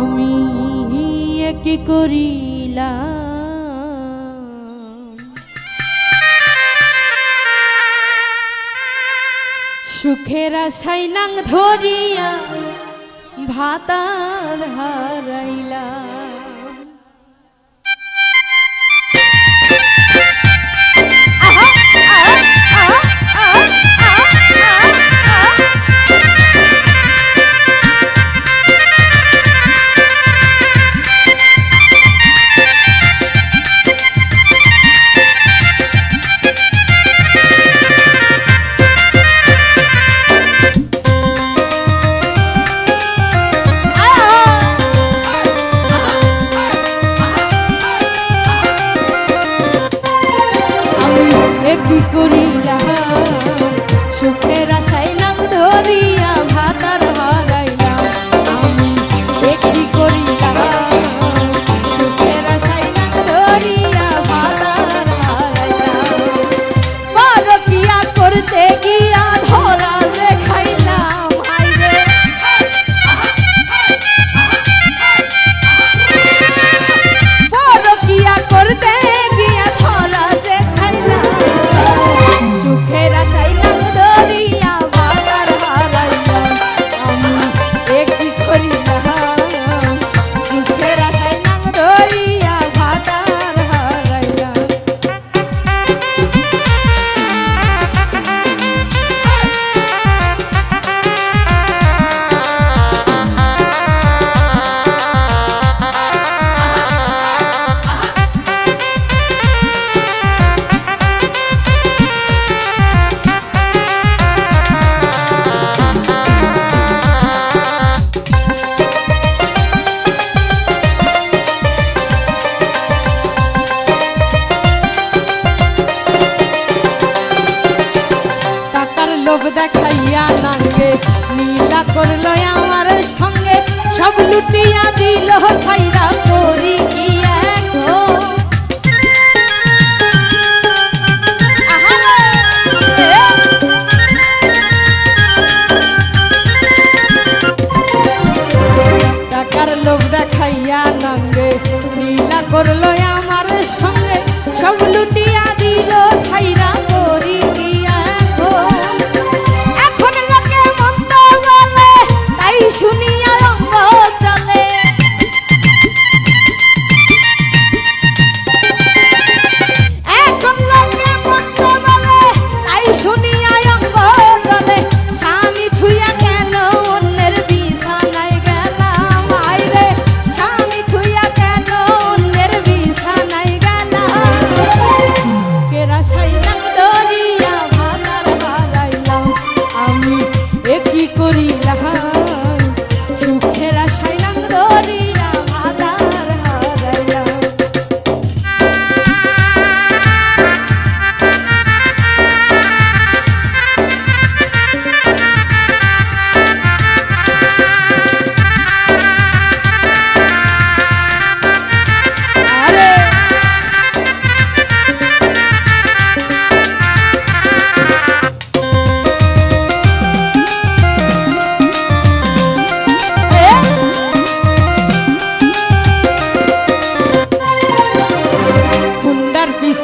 আমি কি করিলাম। সুখের আশাই নাং ধরিয়া ভাতার হারাইলাম। পাইয়া নাঙ্গে নীলা করল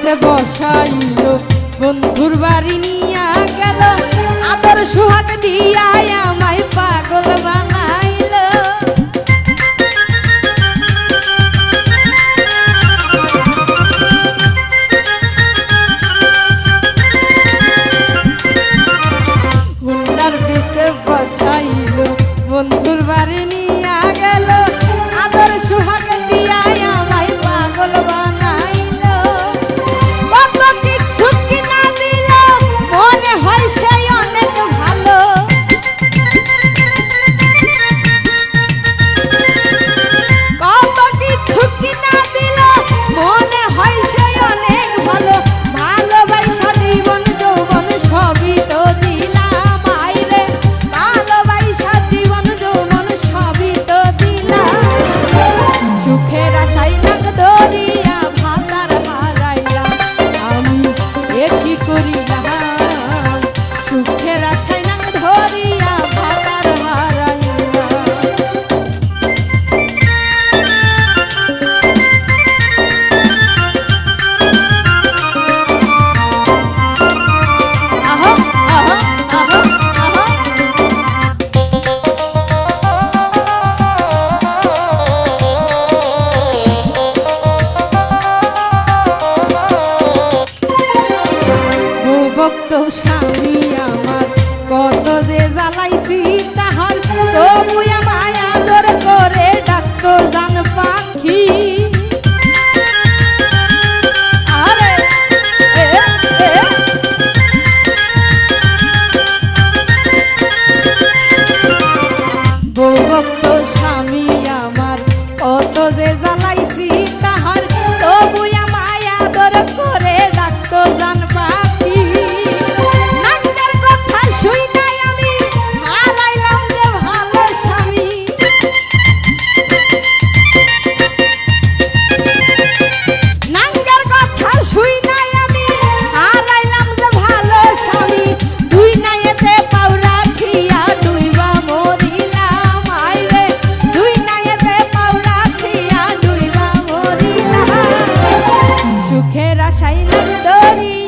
বাড়িতে বসাইল বন্ধুর বাড়ি নিয়ে গেল আদর সোহাগ দিয়া জ্বালাইছি তাহার। তবু আমায় আদর করে ডাকতো জান পাখি। বউ ভক্ত Tori.